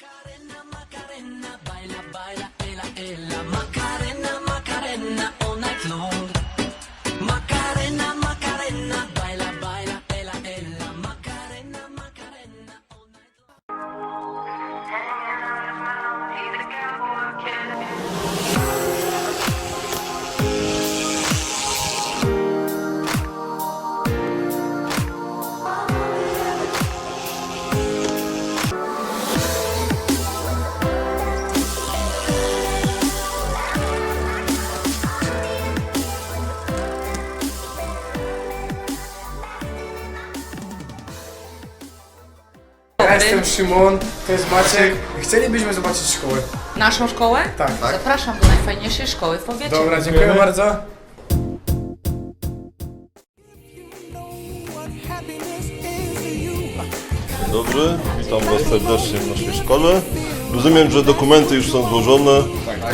Macarena, Macarena, Szymon, to jest Maciek. Chcielibyśmy zobaczyć szkołę. Naszą szkołę? Tak. Zapraszam do najfajniejszej szkoły w powiecie. Dobra, dziękuję bardzo. Dzień dobry, witam Was serdecznie w naszej szkole. Rozumiem, że dokumenty już są złożone.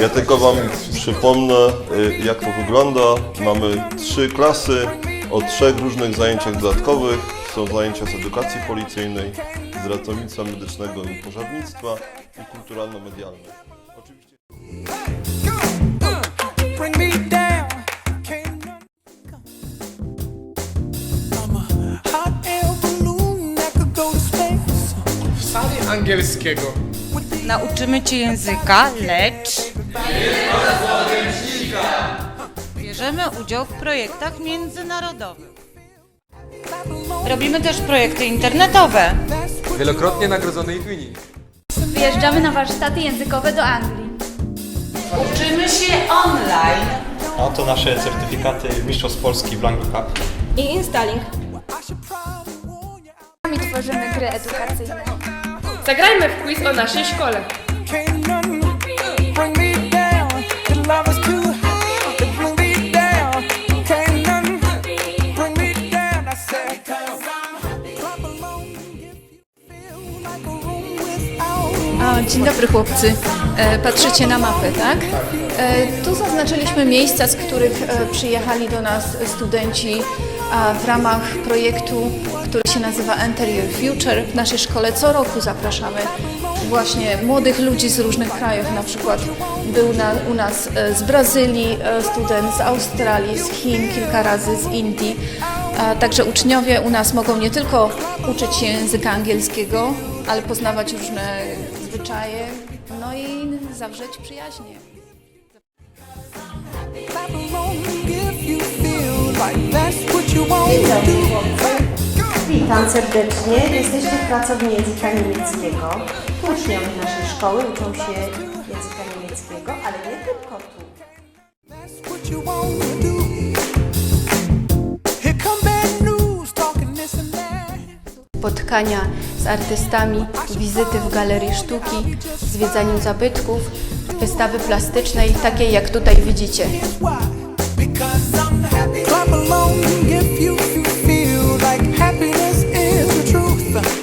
Ja tylko Wam przypomnę, y, jak to wygląda. Mamy trzy klasy o trzech różnych zajęciach dodatkowych. Są zajęcia z edukacji policyjnej, z ratownictwa medycznego i pożarnictwa i kulturalno-medialne. Oczywiście... W sali angielskiego. Nauczymy Cię języka, lecz... Bierzemy udział w projektach międzynarodowych. Robimy też projekty internetowe. Wielokrotnie nagrodzony Twinning. Wyjeżdżamy na warsztaty językowe do Anglii. Uczymy się online. A Oto nasze certyfikaty Mistrzostw Polski w Language Cup. I installing. Sami tworzymy gry edukacyjne. Zagrajmy w quiz o naszej szkole. Dzień dobry chłopcy. E, patrzycie na mapę, tak? E, tu zaznaczyliśmy miejsca, z których e, przyjechali do nas studenci w ramach projektu, który się nazywa Enter Your Future. W naszej szkole co roku zapraszamy właśnie młodych ludzi z różnych krajów. Na przykład był na, u nas z Brazylii student, z Australii, z Chin, kilka razy z Indii. Także uczniowie u nas mogą nie tylko uczyć się języka angielskiego, ale poznawać różne zwyczaje, no i zawrzeć przyjaźnie. Witam serdecznie. Jesteście w pracowni języka niemieckiego. Uczniowie naszej szkoły uczą się języka niemieckiego, ale nie tylko tu. Spotkania z artystami, wizyty w galerii sztuki, zwiedzaniu zabytków, wystawy plastycznej, takiej jak tutaj widzicie.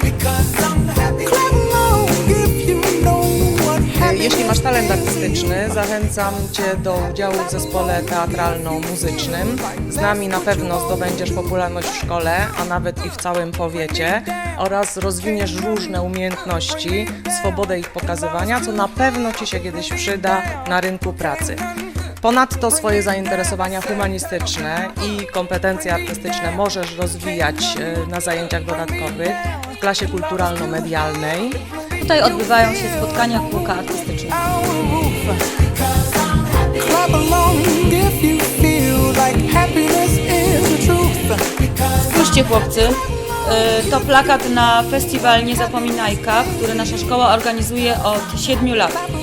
Because talent artystyczny, zachęcam Cię do udziału w zespole teatralno-muzycznym. Z nami na pewno zdobędziesz popularność w szkole, a nawet i w całym powiecie oraz rozwiniesz różne umiejętności, swobodę ich pokazywania, co na pewno Ci się kiedyś przyda na rynku pracy. Ponadto swoje zainteresowania humanistyczne i kompetencje artystyczne możesz rozwijać e, na zajęciach dodatkowych w klasie kulturalno-medialnej. Tutaj odbywają się spotkania kółka artystycznego. Spójrzcie chłopcy, y, to plakat na festiwal Niezapominajka, który nasza szkoła organizuje od 7 lat.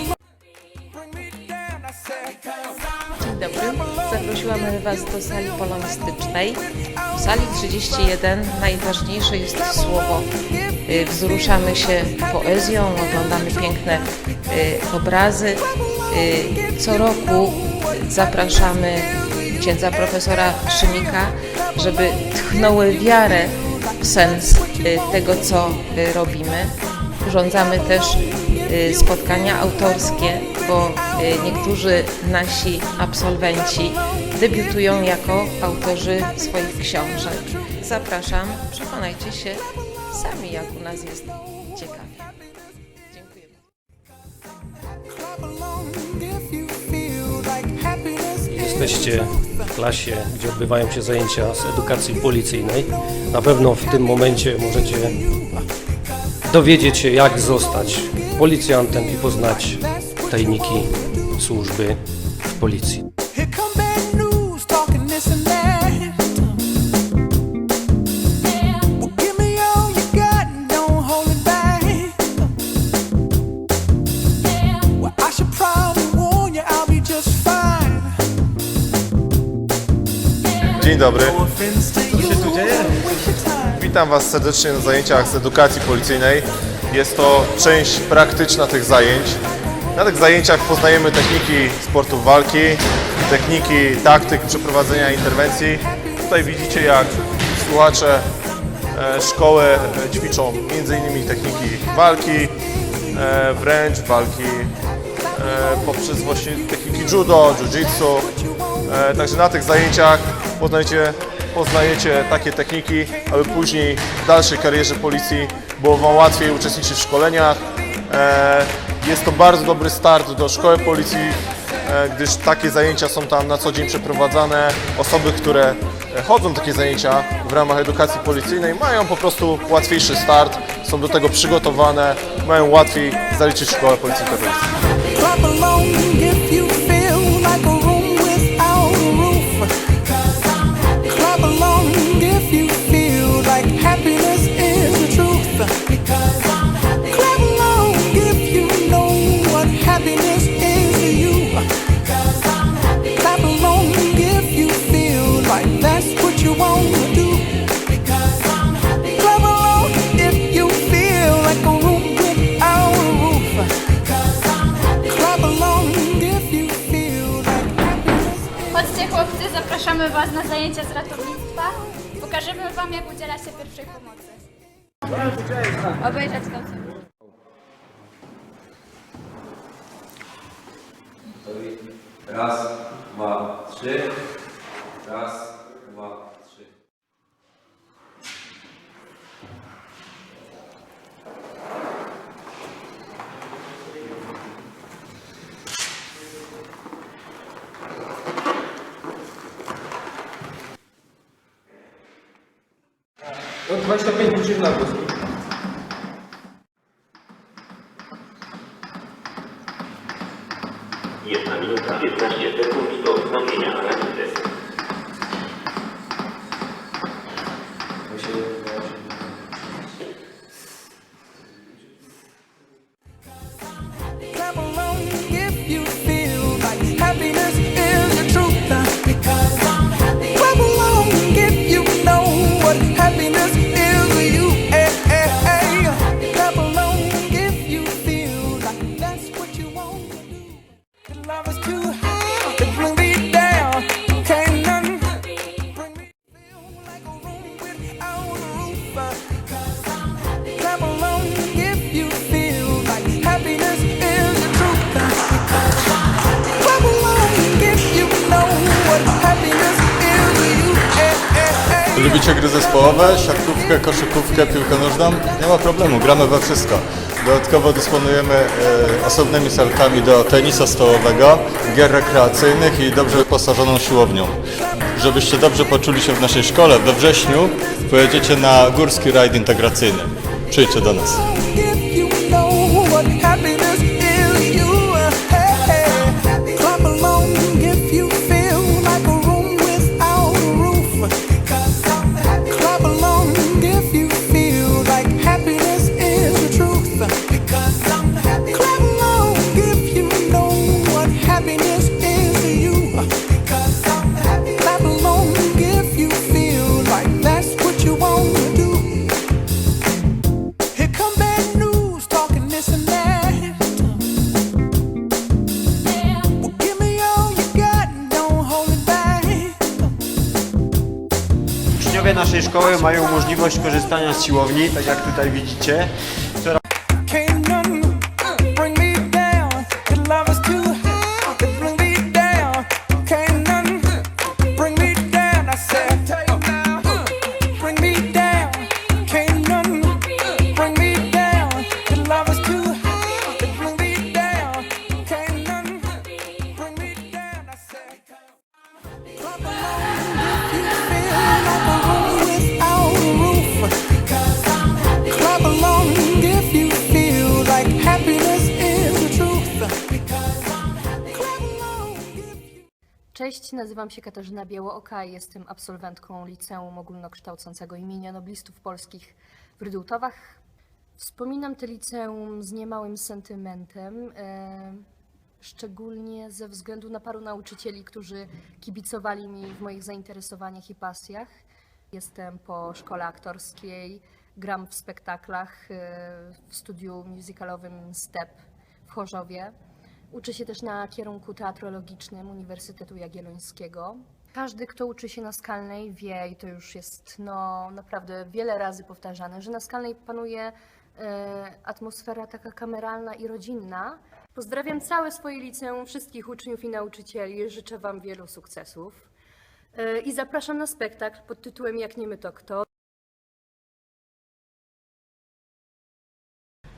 Zaprosiłam Was do sali polonistycznej. W sali 31 najważniejsze jest słowo. Y, Wzruszamy się poezją, oglądamy piękne y, obrazy. Y, Co roku zapraszamy księdza profesora Szymika, żeby tchnęły wiarę w sens tego, co robimy. Urządzamy też spotkania autorskie, bo niektórzy nasi absolwenci debiutują jako autorzy swoich książek. Zapraszam, przekonajcie się sami, jak u nas jest ciekawie. Jesteście w klasie, gdzie odbywają się zajęcia z edukacji policyjnej. Na pewno w tym momencie możecie dowiedzieć się, jak zostać policjantem i poznać tajniki służby w policji. Dobry. You. się tu dzieje? Witam Was serdecznie na zajęciach z edukacji policyjnej. Jest to część praktyczna tych zajęć. Na tych zajęciach poznajemy techniki sportów walki, techniki taktyk przeprowadzenia interwencji. Tutaj widzicie jak słuchacze e, szkoły e, ćwiczą m.in. techniki walki, e, wręcz walki poprzez właśnie techniki judo, jiu-jitsu. Także na tych zajęciach poznajecie, poznajecie takie techniki, aby później w dalszej karierze policji było Wam łatwiej uczestniczyć w szkoleniach. E, Jest to bardzo dobry start do szkoły policji, e, gdyż takie zajęcia są tam na co dzień przeprowadzane. Osoby, które chodzą takie zajęcia w ramach edukacji policyjnej mają po prostu łatwiejszy start, są do tego przygotowane, mają łatwiej zaliczyć szkołę policji katolickiej. Chodźcie chłopcy, zapraszamy Was na zajęcia z ratownictwa. Pokażemy Wam, jak udziela się pierwszej pomocy. Obejrzeć to. Raz, dwa, trzy. Raz, No 25 godzin na głos. Lubicie gry zespołowe, siatkówkę, koszykówkę, piłkę nożną? Nie ma problemu, gramy we wszystko. Dodatkowo dysponujemy e, osobnymi salkami do tenisa stołowego, gier rekreacyjnych i dobrze wyposażoną siłownią. Żebyście dobrze poczuli się w naszej szkole, we wrześniu pojedziecie na górski rajd integracyjny. Przyjdźcie do nas. Uczniowie naszej szkoły mają możliwość korzystania z siłowni, tak jak tutaj widzicie. Cześć, nazywam się Katarzyna Białooka jestem absolwentką Liceum Ogólnokształcącego imienia Noblistów Polskich w Rydultowach. Wspominam te liceum z niemałym sentymentem, e, szczególnie ze względu na paru nauczycieli, którzy kibicowali mi w moich zainteresowaniach i pasjach. Jestem po szkole aktorskiej, gram w spektaklach e, w studiu musicalowym STEP w Chorzowie. Uczę się też na kierunku teatrologicznym Uniwersytetu Jagiellońskiego. Każdy, kto uczy się na Skalnej wie, i to już jest no, naprawdę wiele razy powtarzane, że na Skalnej panuje e, atmosfera taka kameralna i rodzinna. Pozdrawiam całe swoje liceum, wszystkich uczniów i nauczycieli. Życzę Wam wielu sukcesów. E, I zapraszam na spektakl pod tytułem Jak nie my to kto.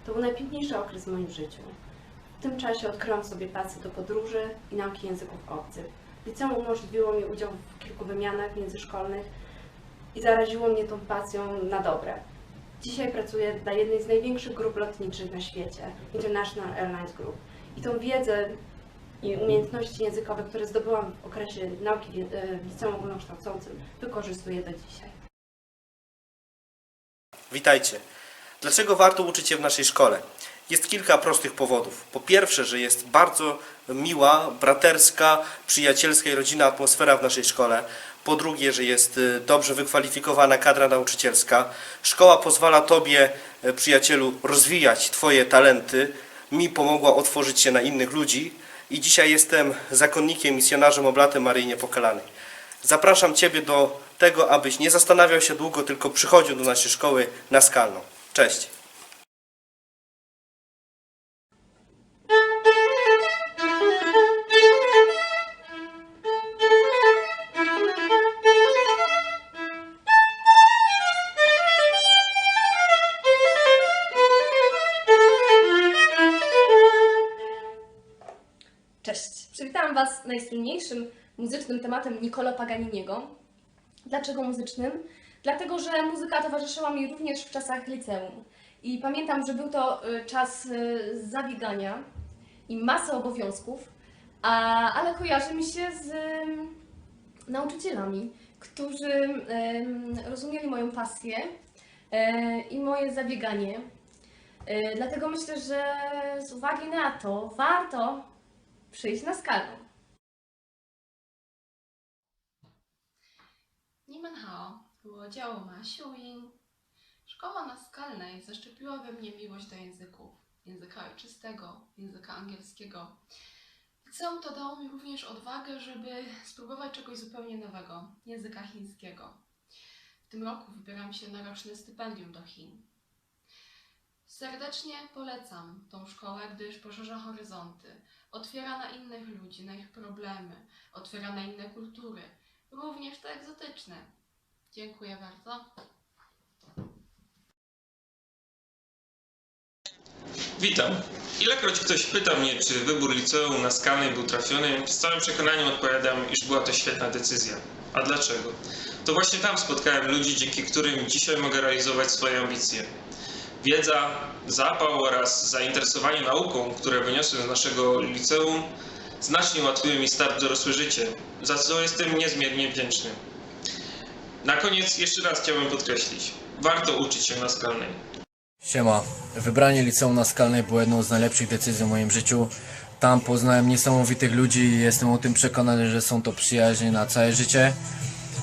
To był najpiękniejszy okres w moim życiu. W tym czasie odkryłam sobie pasję do podróży i nauki języków obcych. Liceum umożliwiło mi udział w kilku wymianach międzyszkolnych i zaraziło mnie tą pasją na dobre. Dzisiaj pracuję dla jednej z największych grup lotniczych na świecie, International Airlines Group. I tą wiedzę i umiejętności językowe, które zdobyłam w okresie nauki w w liceum ogólnokształcącym, wykorzystuję do dzisiaj. Witajcie. Dlaczego warto uczyć się w naszej szkole? Jest kilka prostych powodów. Po pierwsze, że jest bardzo miła, braterska, przyjacielska i rodzinna atmosfera w naszej szkole. Po drugie, że jest y, dobrze wykwalifikowana kadra nauczycielska. Szkoła pozwala Tobie, y, przyjacielu, rozwijać Twoje talenty. Mi pomogła otworzyć się na innych ludzi i dzisiaj jestem zakonnikiem, misjonarzem oblaty Maryjnie Pokalanej. Zapraszam Ciebie do tego, abyś nie zastanawiał się długo, tylko przychodził do naszej szkoły na skalną. Cześć. Najsłynniejszym muzycznym tematem Niccolo Paganiniego. Dlaczego muzycznym? Dlatego, że muzyka towarzyszyła mi również w czasach liceum. I pamiętam, że był to y, czas y, zabiegania i masy obowiązków, a, ale kojarzy mi się z nauczycielami, którzy rozumieli moją pasję y, i moje zabieganie. Dlatego myślę, że z uwagi na to warto przyjść na skalę. 你们好，我叫马秀英。Szkoła na Skalnej zaszczepiła we mnie miłość do języków. Języka ojczystego, języka angielskiego. Liceum to dało mi również odwagę, żeby spróbować czegoś zupełnie nowego, języka chińskiego. W tym roku wybieram się na roczne stypendium do Chin. Serdecznie polecam tą szkołę, gdyż poszerza horyzonty, otwiera na innych ludzi, na ich problemy, otwiera na inne kultury, również te egzotyczne. Dziękuję bardzo. Witam. Ilekroć ktoś pyta mnie, czy wybór liceum na skalnej był trafiony, z całym przekonaniem odpowiadam, iż była to świetna decyzja. A dlaczego? To właśnie tam spotkałem ludzi, dzięki którym dzisiaj mogę realizować swoje ambicje. Wiedza, zapał oraz zainteresowanie nauką, które wyniosłem z naszego liceum, znacznie ułatwiły mi start dorosłe życie, za co jestem niezmiernie wdzięczny. Na koniec jeszcze raz chciałbym podkreślić, warto uczyć się na skalnej. Siema. Wybranie liceum na Skalnej było jedną z najlepszych decyzji w moim życiu. Tam poznałem niesamowitych ludzi i jestem o tym przekonany, że są to przyjaźnie na całe życie.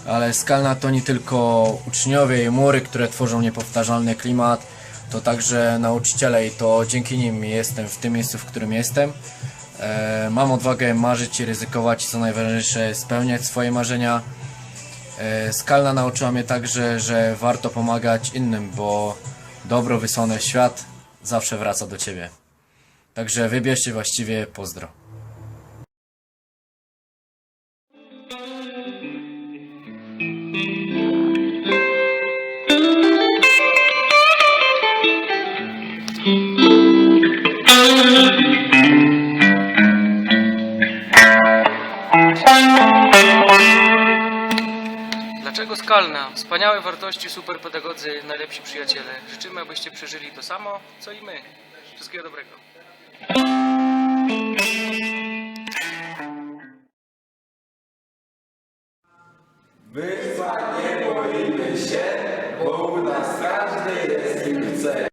Ale Skalna to nie tylko uczniowie i mury, które tworzą niepowtarzalny klimat, to także nauczyciele i to dzięki nim jestem w tym miejscu, w którym jestem. E, mam odwagę marzyć i ryzykować, co najważniejsze, spełniać swoje marzenia. E, Skalna nauczyła mnie także, że warto pomagać innym, bo dobro wysłane w świat zawsze wraca do ciebie. Także wybierzcie właściwie pozdro. Kalna. Wspaniałe wartości, super pedagodzy, najlepsi przyjaciele. Życzymy, abyście przeżyli to samo, co i my. Wszystkiego dobrego. My nie boimy się, bo u nas każdy jest kim chce.